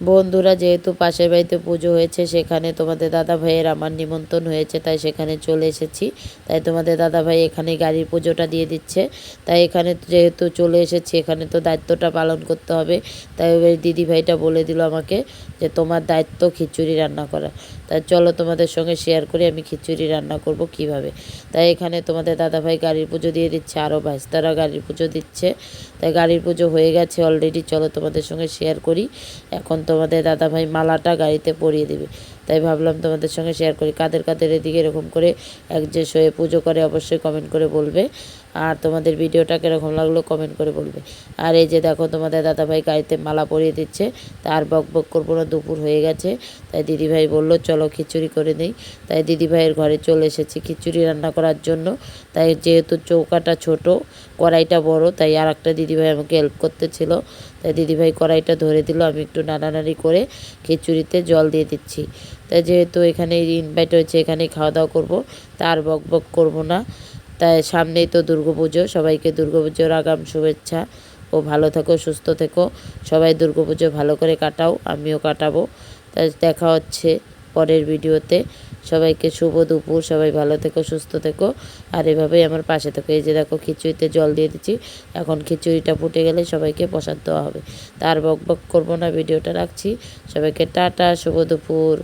বন্ধুরা, যেহেতু পাশের বাড়িতে পুজো হয়েছে, সেখানে তোমাদের দাদা ভাইয়ের আমার নিমন্ত্রণ হয়েছে, তাই সেখানে চলে এসেছি। তাই তোমাদের দাদা ভাই এখানে গাড়ির পুজোটা দিয়ে দিচ্ছে। তাই এখানে যেহেতু চলে এসেছি, এখানে তো দায়িত্বটা পালন করতে হবে। তাই ওই দিদি ভাইটা বলে দিল আমাকে যে, তোমার দায়িত্ব খিচুড়ি রান্না করা। তাই চলো তোমাদের সঙ্গে শেয়ার করি আমি খিচুড়ি রান্না করব কীভাবে। তাই এখানে তোমাদের দাদা ভাই গাড়ির পুজো দিয়ে দিচ্ছে, আরও ভাইস্তারা গাড়ির পুজো দিচ্ছে। তাই গাড়ির পুজো হয়ে গেছে অলরেডি চলো তোমাদের সঙ্গে শেয়ার করি। এখন তোমাদের দাদাভাই মালাটা গাড়িতে পরিয়ে দেবে। তাই ভাবলাম তোমাদের সঙ্গে শেয়ার করি। কাদের কাদের এদিকে এরকম করে এক যে শোয়ে পুজো করে অবশ্যই কমেন্ট করে বলবে। আর তোমাদের ভিডিওটা কীরকম লাগল কমেন্ট করে বলবে। আর এই যে দেখো তোমাদের দাদাভাই গাড়িতে মালা পরিয়ে দিচ্ছে। তার বক বক করব না, দুপুর হয়ে গেছে। তাই দিদিভাই বলল, চলো খিচুড়ি করে নেই। তাই দিদিভাইয়ের ঘরে চলে এসেছি খিচুড়ি রান্না করার জন্য। তাই যেহেতু চৌকাটা ছোট, কড়াইটা বড়, তাই আর একটা দিদিভাই আমাকে হেল্প করতেছিল। তাই দিদিভাই কড়াইটা ধরে দিল, আমি একটু নাড়ানাড়ি করে খিচুড়িতে জল দিয়ে দিচ্ছি। তাই যেহেতু এখানে ইনভাইট হয়েছে, এখানেই খাওয়া দাওয়া করব। তার বক বক করব না। তাই সামনেই তো দুর্গাপুজো, সবাইকে দুর্গাপুজোর আগাম শুভেচ্ছা। ও ভালো থেকো, সুস্থ থেকো। সবাই দুর্গাপুজো ভালো করে কাটাও, আমিও কাটাবো। তাই দেখা হচ্ছে পরের ভিডিওতে। সবাইকে শুভ দুপুর, সবাই ভালো থেকো, সুস্থ থেকো। আর এভাবেই আমার পাশে থেকো। এই যে দেখো, খিচুড়িতে জল দিয়ে দিচ্ছি। এখন খিচুড়িটা ফুটে গেলে সবাইকে প্রসাদ দেওয়া হবে। তার বক বক করব না, ভিডিওটা রাখছি। সবাইকে টাটা, শুভ দুপুর।